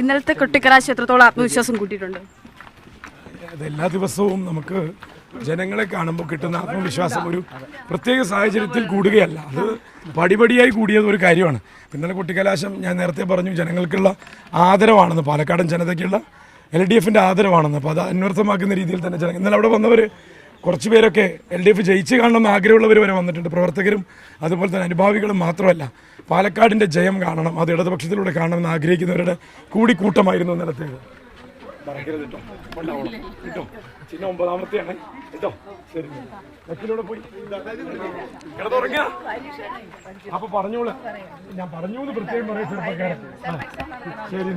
ഇന്നലത്തെ കൊട്ടിക്കലാശം എത്രത്തോളം ആത്മവിശ്വാസം കൂട്ടിയിട്ടുണ്ട്. എല്ലാ ദിവസവും നമുക്ക് ജനങ്ങളെ കാണുമ്പോൾ കിട്ടുന്ന ആത്മവിശ്വാസം ഒരു പ്രത്യേക സാഹചര്യത്തിൽ കൂടുകയല്ല. അത് പടിപടിയായി കൂടിയത് ഒരു കാര്യമാണ്. ഇന്നലെ കുട്ടിക്കലാശം ഞാൻ നേരത്തെ പറഞ്ഞു ജനങ്ങൾക്കുള്ള ആദരവാണെന്ന് പാലക്കാടൻ ജനതയ്ക്കുള്ള എൽ ഡി എഫിന്റെ ആദരവാണെന്ന്. അപ്പോൾ അത് അന്വർത്ഥമാക്കുന്ന രീതിയിൽ തന്നെ ജനങ്ങൾ ഇന്നലെ അവിടെ വന്നവർ കുറച്ച് പേരൊക്കെ എൽ ഡി എഫ് ജയിച്ച് കാണണമെന്ന് ആഗ്രഹമുള്ളവർ വരെ വന്നിട്ടുണ്ട്. പ്രവർത്തകരും അതുപോലെ തന്നെ അനുഭാവികളും മാത്രമല്ല പാലക്കാടിന്റെ ജയം കാണണം അത് ഇടതുപക്ഷത്തിലൂടെ കാണണമെന്ന് ആഗ്രഹിക്കുന്നവരുടെ കൂടിക്കൂട്ടമായിരുന്നു ഇന്നലത്തേത് മറക്കരുത് ഒമ്പതാമത്തെയാണ്. ശരി. പോയി. ഞാൻ പറഞ്ഞു എന്ന് ശരി.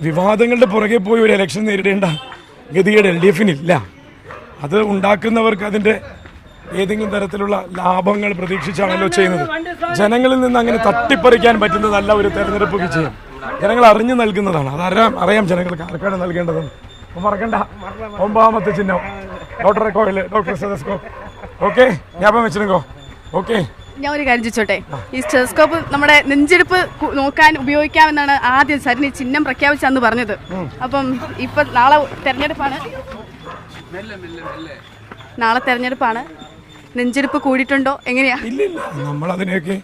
വിവാദങ്ങളുടെ പുറകെ പോയി ഒരു ഇലക്ഷൻ നേരിടേണ്ട ഗതികേട് എൽ ഡി എഫിനില്ല അത് ഉണ്ടാക്കുന്നവർക്ക് അതിന്റെ ഏതെങ്കിലും തരത്തിലുള്ള ലാഭങ്ങൾ പ്രതീക്ഷിച്ചാണല്ലോ ചെയ്യുന്നത്. ജനങ്ങളിൽ നിന്ന് അങ്ങനെ തട്ടിപ്പറിക്കാൻ പറ്റുന്നതല്ല ഒരു തെരഞ്ഞെടുപ്പ് വിജയം. ജനങ്ങൾ അറിഞ്ഞു നൽകുന്നതാണ്. അതറിയാം അറിയാം ജനങ്ങൾക്ക് ആർക്കാണ് നൽകേണ്ടതെന്ന്. മറക്കണ്ട. ഒമ്പതാമത്തെ ചിഹ്നം. ഡോക്ടർ കോയിൽ ഡോക്ടർ സെതസ്കോ ഓക്കെ ഞാപ്പം വെച്ചിരുന്നോ? ഓക്കെ. ഞാൻ ഒരു കാര്യം ചോദിച്ചോട്ടെ. ഈ സ്റ്റെസ്കോപ്പ് നമ്മുടെ നെഞ്ചെടുപ്പ് നോക്കാൻ ഉപയോഗിക്കാമെന്നാണ് ആദ്യം സരിന് ഈ ചിഹ്നം പ്രഖ്യാപിച്ചു പറഞ്ഞത്. അപ്പം ഇപ്പൊ നാളെ തെരഞ്ഞെടുപ്പാണ്. നാളെ തെരഞ്ഞെടുപ്പാണ്. നെഞ്ചെടുപ്പ് കൂടിയിട്ടുണ്ടോ? എങ്ങനെയാ? ഇല്ലില്ല. നമ്മൾ അതിനെയൊക്കെ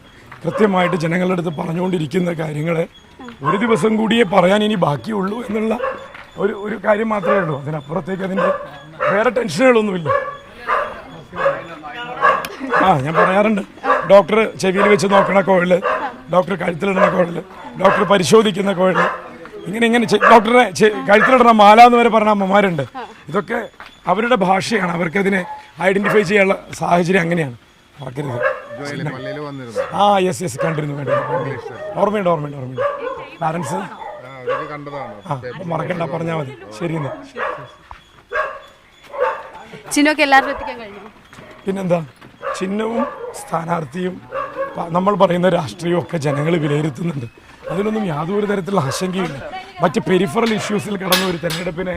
കൃത്യമായിട്ട് ജനങ്ങളുടെ അടുത്ത് പറഞ്ഞുകൊണ്ടിരിക്കുന്ന കാര്യങ്ങളെ ഒരു ദിവസം കൂടിയേ പറയാൻ ഇനി ബാക്കിയുള്ളൂ എന്നുള്ള ഒരു ഒരു കാര്യം മാത്രമേ ഉള്ളൂ. അതിനപ്പുറത്തേക്ക് അതിന്റെ വേറെ ടെൻഷനുകളൊന്നുമില്ല. ആ ഞാൻ പറയാറുണ്ട്. ഡോക്ടർ ചെവിയിൽ വെച്ച് നോക്കണ കോഴിൽ ഡോക്ടർ കഴുത്തിലിടുന്ന കോഴിൽ ഡോക്ടർ പരിശോധിക്കുന്ന കോഴൽ ഇങ്ങനെ ഇങ്ങനെ ഡോക്ടറെ കഴുത്തിലിടണ മാല എന്ന് വരെ പറഞ്ഞ അമ്മമാരുണ്ട്. ഇതൊക്കെ അവരുടെ ഭാഷയാണ്. അവർക്കതിനെ ഐഡന്റിഫൈ ചെയ്യാനുള്ള സാഹചര്യം അങ്ങനെയാണ്. മറക്കരുത് ആ യെസ് യെസ് കണ്ടിരുന്നു വേണ്ട ഓർമ്മയുണ്ട് ഓർമ്മയുണ്ട് ഓർമ്മയുണ്ട്. പാരൻസ് ആ. മറക്കണ്ട പറഞ്ഞാൽ മതി. ശരി എന്നാ ചിഹ്നമൊക്കെ എല്ലാവരും എത്തിക്കാൻ കഴിഞ്ഞു? പിന്നെന്താ? ചിഹ്നവും സ്ഥാനാർത്ഥിയും നമ്മൾ പറയുന്ന രാഷ്ട്രീയവും ഒക്കെ ജനങ്ങൾ വിലയിരുത്തുന്നുണ്ട്. അതിനൊന്നും യാതൊരു തരത്തിലുള്ള ആശങ്കയില്ല മറ്റ് പെരിഫറൽ ഇഷ്യൂസിൽ കടന്ന ഒരു തെരഞ്ഞെടുപ്പിനെ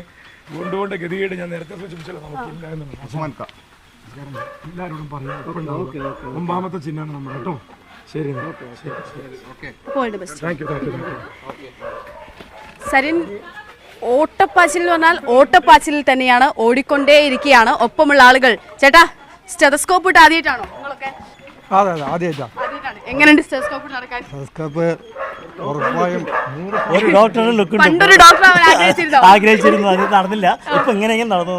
കൊണ്ടുകൊണ്ട ഗതികേട് ഞാൻ നേരത്തെ സൂചിപ്പിച്ചല്ലോ നമുക്കില്ല എന്നുള്ളത്. എല്ലാവരോടും പറയാം ഒമ്പാമത്തെ ചിഹ്നമാണ് നമ്മൾ കേട്ടോ? ശരി എന്നാ. ശരി ശരി point best thank you thank you thank you Sarin ഓട്ടപ്പാച്ചിൽ എന്ന് പറഞ്ഞാൽ ഓട്ടപ്പാച്ചിലിൽ തന്നെയാണ് ഓടിക്കൊണ്ടേയിരിക്കുകയാണ് ഒപ്പമുള്ള ആളുകൾ. ചേട്ടാ സ്റ്റെതസ്കോപ്പ് ഇട്ട് ആദ്യമായിട്ടാണോ നിങ്ങളൊക്കെ? അതെ അതെ ആദ്യമായിട്ടാ ആദ്യമായിട്ടാണ്. എങ്ങനെയുണ്ട് സ്റ്റെതസ്കോപ്പ് നടക്കാൻ? ടെലസ്കോപ്പ് ഉറപ്പായും ഒരു ഡോക്ടറുടെ ലുക്ക് ഉണ്ട്. പണ്ടൊരു ഡോക്ടർ ആഗ്രഹിച്ചിരുന്നോ? അത് നടന്നില്ല. ഇപ്പൊ ഇങ്ങനെയെങ്കിലും നടന്നു.